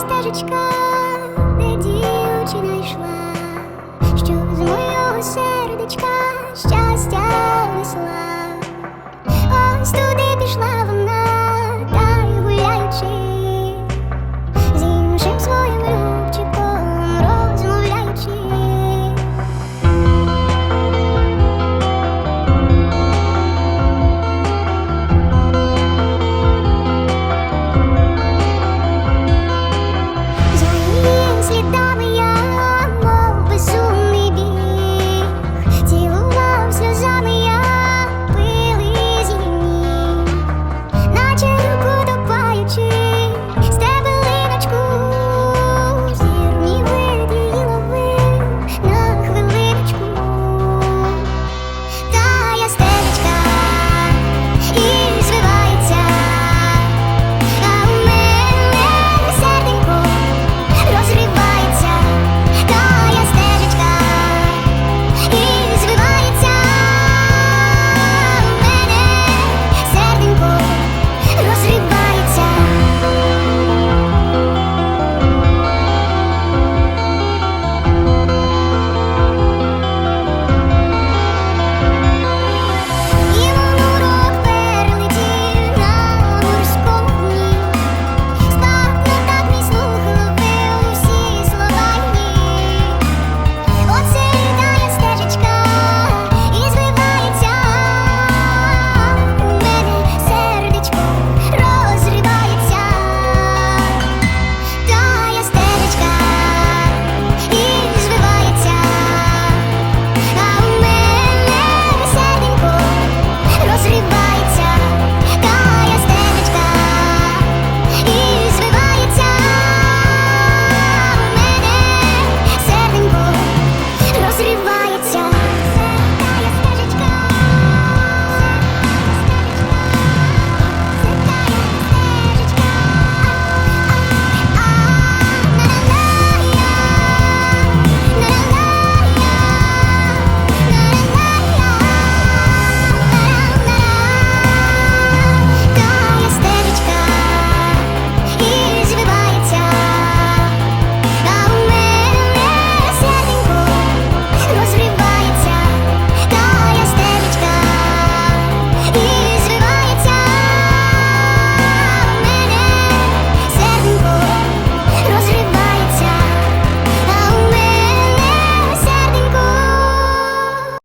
стежечка, де дівчина йшла, що з мого сердечка щастя несла, ось туди.